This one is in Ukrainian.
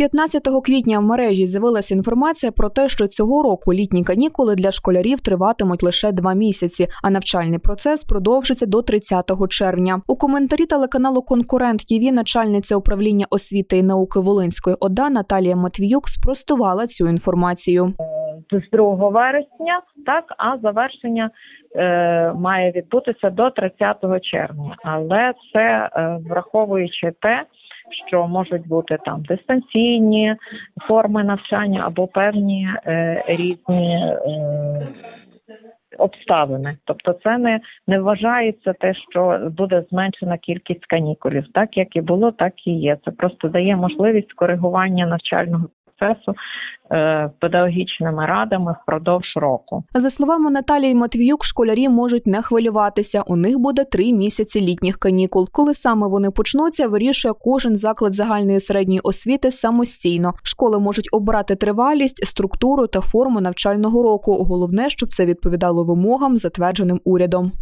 15 квітня в мережі з'явилася інформація про те, що цього року літні канікули для школярів триватимуть лише два місяці, а навчальний процес продовжиться до 30 червня. У коментарі телеканалу Конкурент ТІВІ начальниця управління освіти і науки Волинської ОДА Наталія Матвіюк спростувала цю інформацію. з 2 вересня, так а завершення е, має відбутися до 30 червня. Але це е, враховуючи те, що можуть бути там дистанційні форми навчання або певні е, різні. Е, Обставини, тобто це не, не вважається те, що буде зменшена кількість канікулів. Так як і було, так і є. Це просто дає можливість коригування навчального процесу е, педагогічними радами впродовж року. За словами Наталії Матвіюк, школярі можуть не хвилюватися. У них буде три місяці літніх канікул. Коли саме вони почнуться, вирішує кожен заклад загальної середньої освіти самостійно. Школи можуть обрати тривалість, структуру та форму навчального року. Головне, щоб це відповідало вимогам, затвердженим урядом.